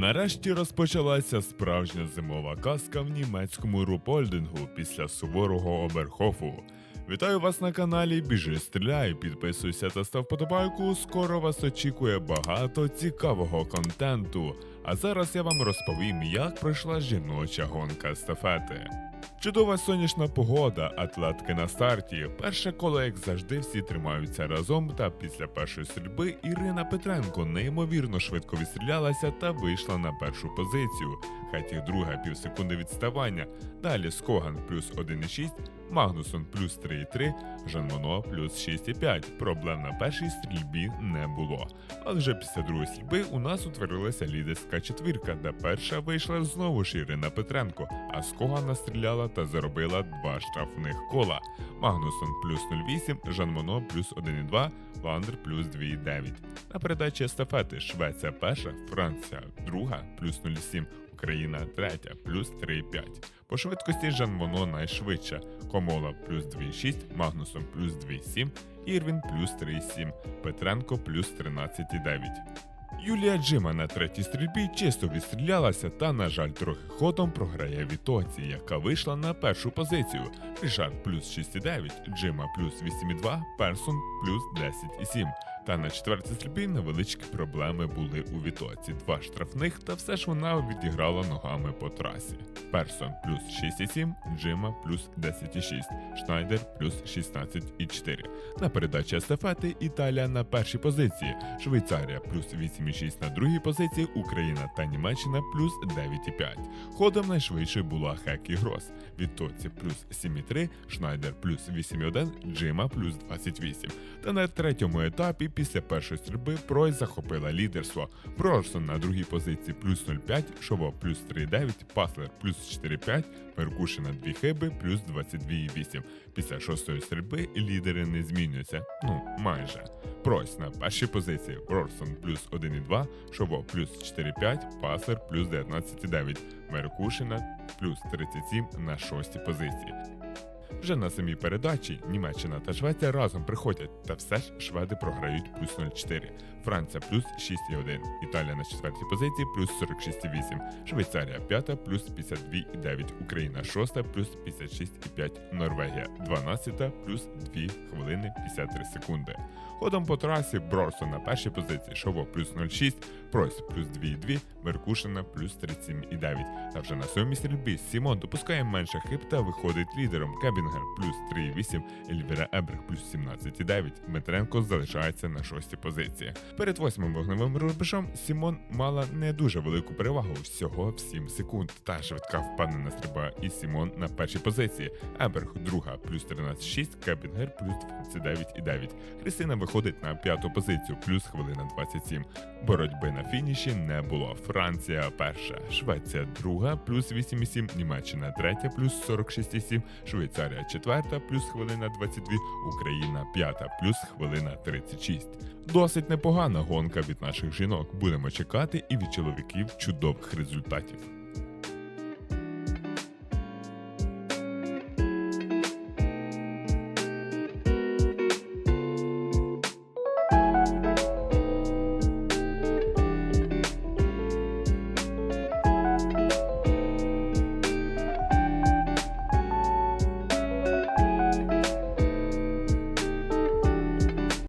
Нарешті розпочалася справжня зимова казка в німецькому рупольдингу після суворого оберхофу. Вітаю вас на каналі Біжи Стріляй, підписуйся та став подобайку. Скоро вас очікує багато цікавого контенту. А зараз я вам розповім, як пройшла жіноча гонка естафети. Чудова сонячна погода, атлетки на старті. Перше коло, як завжди, всі тримаються разом. Та після першої стрільби Ірина Петренко неймовірно швидко відстрілялася та вийшла на першу позицію. Хаті друга півсекунди відставання. Далі Скоган плюс 1,6, Магнусон плюс 3,3, Жанмоно плюс 6,5. Проблем на першій стрільбі не було. Але вже після другої стрільби у нас утворилася лідерська четвірка, де перша вийшла знову ж Ірина Петренко, а Скоган настріляла та заробила два штрафних кола. Магнусон плюс 0,8, Жанмоно плюс 1,2, Ландер плюс 2,9. На передачі естафети Швеція перша, Франція друга плюс 0,7, Україна третя плюс 3,5. По швидкості Жан Моно найшвидша, Комола плюс 2,6, Магнусон плюс 2,7, Ірвін плюс 3,7, Петренко плюс 13,9. Юлія Джима на третій стрільбі чисто відстрілялася та, на жаль, трохи ходом програє Вітоці, яка вийшла на першу позицію. Рішард плюс 6,9, Джима плюс 8,2, Персон плюс 10,7. Та на четвертій стрільбі невеличкі проблеми були у Вітоці. Два штрафних, та все ж вона відіграла ногами по трасі. Персон плюс 6,7, Джима плюс 10,6, Шнайдер плюс 16,4. На передачі естафети Італія на першій позиції, Швейцарія плюс 8,6 на другій позиції, Україна та Німеччина плюс 9,5. Ходом найшвидшою була Хек і Грос. Вітоці плюс 7,3, Шнайдер плюс 8,1, Джима плюс 28. Та на третьому етапі після першої стрільби Пройс захопила лідерство. Брорсон на другій позиції плюс 0,5, Шово плюс 3,9, Паслер плюс 4,5, Меркушина 2 хиби плюс 22,8. Після шостої стрільби лідери не змінюються. Ну, майже. Пройс на першій позиції, Брорсон плюс 1,2, Шово плюс 4,5, Паслер плюс 19,9, Меркушина плюс 37 на шостій позиції. Вже на самій передачі Німеччина та Швеція разом приходять, та все ж шведи програють плюс 0,4. Франція плюс 6,1, Італія на четвертій позиції плюс 46,8, Швейцарія п'ята плюс 52,9, Україна шоста плюс 56,5, Норвегія 12 плюс 2 хвилини 53 секунди. Ходом по трасі Брорсон на першій позиції, Шово плюс 0,6, Пройс плюс 2,2, Меркушина плюс 37,9. Та вже на сьомій стрільбі Сімон допускає менше хиб та виходить лідером. Кебінгер плюс 3,8, Ельвіра Ебрих плюс 17,9. Дмитренко залишається на шостій позиції. Перед восьмим вогневим рубежом Сімон мала не дуже велику перевагу всього в 7 секунд. Та швидка впевнена стрільба і Сімон на першій позиції. Еберг друга плюс 13,6, Кебінгер плюс 29,9. Христина виходить на п'яту позицію, плюс хвилина 27. Боротьби на фініші не було. Франція перша, Швеція друга, плюс 8,7, Німеччина третя, плюс 46,7, Швейцарія четверта, плюс хвилина 22, Україна п'ята, плюс хвилина 36. Досить непогана гонка від наших жінок. Будемо чекати і від чоловіків чудових результатів.